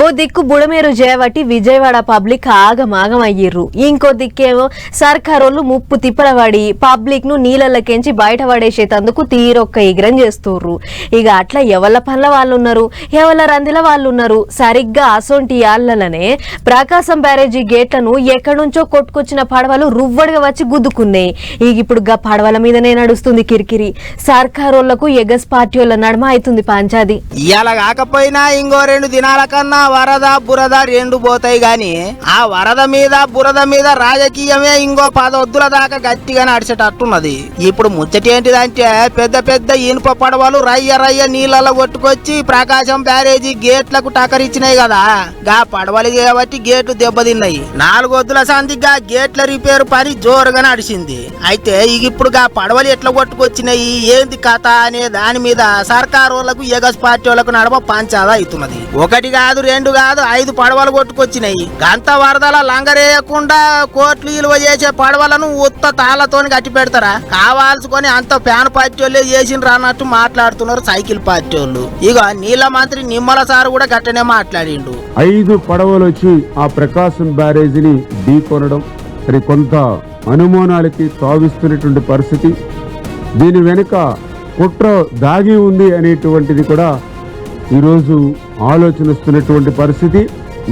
ఓ దిక్కు బుడమేరు జయవటి విజయవాడ పబ్లిక్ ఆగమాగం అయ్యిర్రు ఇంకో దిక్కేమో సర్కారోళ్ళు ముప్పు తిప్పలవాడి పబ్లిక్ను నీళ్ళకెంచి బయట పడేసేటందుకు తీరొక్క ఎగరం చేస్తుర్రు. ఇక అట్లా ఎవళ్ళ పనుల వాళ్ళు ఉన్నారు ఎవళ్ళ రందిల వాళ్ళు ఉన్నారు సరిగ్గా అసొంటి ఆళ్ళనే ప్రకాశం బ్యారేజీ గేట్లను ఎక్కడి నుంచో కొట్టుకొచ్చిన పడవలు రువ్వడిగా వచ్చి గుద్దుకున్నాయి. ఇక ఇప్పుడు గా పడవల మీదనే నడుస్తుంది కిరికిరి. సర్కారోళ్ళకు ఎగస్ పార్టీ వాళ్ళ నడమ అవుతుంది పంచాది. ఇలా కాకపోయినా ఇంకో రెండు దినాల కన్నా వరద బురద రెండు పోతాయి గాని ఆ వరద మీద బురద మీద రాజకీయమే ఇంకో పదొద్దుల దాకా గట్టిగా నడిచేటట్టున్నది ఇప్పుడు ముచ్చటేంటిదంటే పెద్ద పెద్ద ఇనుప పడవలు రయ్య రయ్య నీళ్ళలో కొట్టుకొచ్చి ప్రకాశం బ్యారేజీ గేట్లకు టకరిచ్చినాయి కదా. గా పడవలు కాబట్టి గేట్లు దెబ్బతిన్నాయి. నాలుగొద్దుల సందిగా గేట్ల రిపేర్ పని జోరుగా నడిచింది అయితే ఇప్పుడు గా పడవలు ఎట్లా కొట్టుకొచ్చినాయి ఏంది కథ అనే దాని మీద సర్కారు వాళ్ళకు ఎగస్ పార్టీ వాళ్ళకు నడమ పంచాదా అవుతున్నది. ఒకటి కాదు రెండు కాదు ఐదు పడవలు కొట్టుకొచ్చినాయి. గంత వరదల లంగరేయకుండా కోట్లు విలువ చేసే పడవలను ఉత్త తాళ్ళతోని కట్టి పెడతారా కావాల్సుకొని అంత ఫ్యాన్ పార్టీ వాళ్ళే చేసిన అన్నట్టు మాట్లాడుతున్నారు సైకిల్ పార్టీ వాళ్ళు ఇక నీళ్ళ మంత్రి నిమ్మల సార్ కూడా గట్టనే మాట్లాడిండు. ఐదు పడవలు వచ్చి ఆ ప్రకాశం బ్యారేజీని ఢీకొనడం మరి కొంత అనుమానాలకి తావిస్తున్నటువంటి పరిస్థితి. దీని వెనుక కుట్ర దాగి ఉంది అనేటువంటిది కూడా ఈరోజు ఆలోచనిస్తున్నటువంటి పరిస్థితి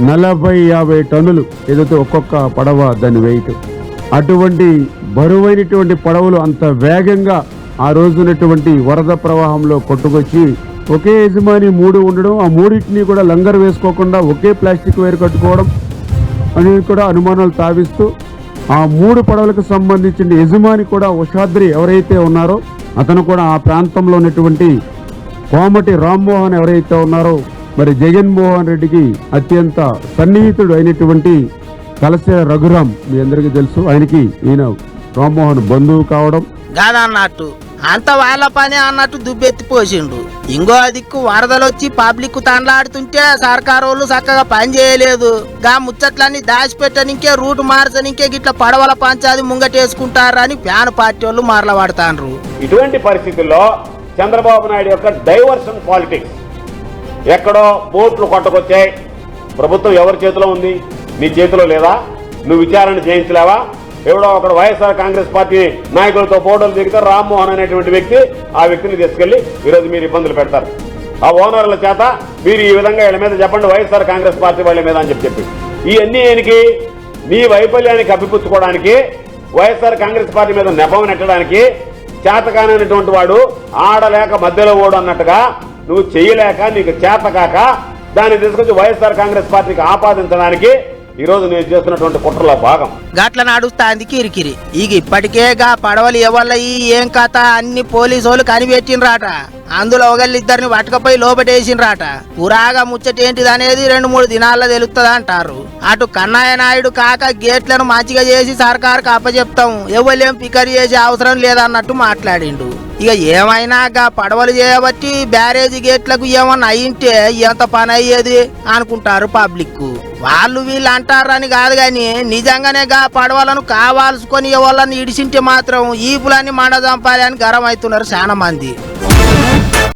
నలభై యాభై టన్నులు ఏదైతే ఒక్కొక్క పడవ దాన్ని వెయిట్. అటువంటి బరువైనటువంటి పడవలు అంత వేగంగా ఆ రోజునటువంటి వరద ప్రవాహంలో కొట్టుకొచ్చి ఒకే యజమాని మూడు ఉండడం ఆ మూడింటిని కూడా లంగర్ వేసుకోకుండా ఒకే ప్లాస్టిక్ వేరు కట్టుకోవడం అనేది కూడా అనుమానాలు తావిస్తూ ఆ మూడు పడవలకు సంబంధించిన యజమాని కూడా ఉషాద్రి ఎవరైతే ఉన్నారో అతను కూడా ఆ ప్రాంతంలో ఉన్నటువంటి కోమటి రామ్మోహన్ ఎవరైతే ఉన్నారో మరి జగన్మోహన్ రెడ్డికి అత్యంత సన్నిహితుడు అయినటువంటి కలసే రఘురాం మీ అందరికీ తెలుసు. ఆయనకి ఈయన రామ్మోహన్ బంధువు కావడం. కాదన్నట్టు. అంత వాళ్ళ పని అన్నట్టు దుబ్బెత్తి పోసిండు. ఇంకో దిక్కు వరదలు వచ్చి పబ్లిక్ తండ్లాడుతుంటే సర్కారు వాళ్ళు చక్కగా పని చేయలేదు. గా ముచ్చట్లన్నీ దాచిపెట్టనికే రూట్ మార్చనికే గిట్ల పడవల పంచాది ముంగటేసుకుంటారని ఫ్యాన్ పార్టీ వాళ్ళు మరలబడతాండ్రు. ఇటువంటి పరిస్థితుల్లో చంద్రబాబు నాయుడు యొక్క డైవర్షన్ పాలిటిక్స్. ఎక్కడో బోట్లు కొట్టకొచ్చాయి. ప్రభుత్వం ఎవరి చేతిలో ఉంది? నీ చేతిలో లేదా? నువ్వు విచారణ చేయించలేవా? ఎవడో ఒకడు వైఎస్ఆర్ కాంగ్రెస్ పార్టీ నాయకులతో ఫోటోలు దిగితే రామ్మోహన్ అనేటువంటి వ్యక్తి ఆ వ్యక్తిని తీసుకెళ్ళి ఈరోజు మీరు ఇబ్బందులు పెడతారు. ఆ ఓనర్ల చేత మీరు ఈ విధంగా వీళ్ళ మీద చెప్పండి వైఎస్ఆర్ కాంగ్రెస్ పార్టీ వాళ్ళ మీద అని చెప్పి చెప్పి. ఇవన్నీ ఆయనకి మీ వైఫల్యానికి కప్పిపుచ్చుకోవడానికి వైఎస్ఆర్ కాంగ్రెస్ పార్టీ మీద నెపం నెట్టడానికి చేతకానటువంటి వాడు ఆడలేక మధ్యలో ఓడు అన్నట్టుగా నువ్వు చేయలేక నీకు చేతకాక దాన్ని తీసుకొచ్చి వైఎస్ఆర్ కాంగ్రెస్ పార్టీకి ఆపాదించడానికి ఈరోజు నేను చేస్తున్నటువంటి కుట్రలో భాగం. గట్ల నడుస్తాంది కిరికిరి. ఇక ఇప్పటికే గా పడవలు ఎవళ్ళ ఈ ఏం కథ అన్ని పోలీసు కనిపెట్టినరాట అందులో ఒకళ్ళిద్దరిని పట్టుకపోయి లోపటేసిండ్రాట. పురాగా ముచ్చటేంటిది అనేది రెండు మూడు దినాల్లో తెలుస్తుంది అంటారు అటు కన్నయ్య నాయుడు కాక గేట్లను మంచిగా చేసి సర్కారుకు అప్పచెప్తాం ఎవరేం పికర్ చేసే అవసరం లేదన్నట్టు మాట్లాడిండు. ఇక ఏమైనా పడవలు చేయబట్టి బ్యారేజీ గేట్లకు ఏమన్నా అయింటే ఎంత పని అయ్యేది అనుకుంటారు పబ్లిక్ వాళ్ళు వీళ్ళు అంటారని కాదు కానీ నిజంగానే గా పడవలను కావాల్సుకొని వాళ్ళని ఇడిసింటే మాత్రం ఈపులన్నీ మండ చంపాలి అని గరం అవుతున్నారు చాలా మంది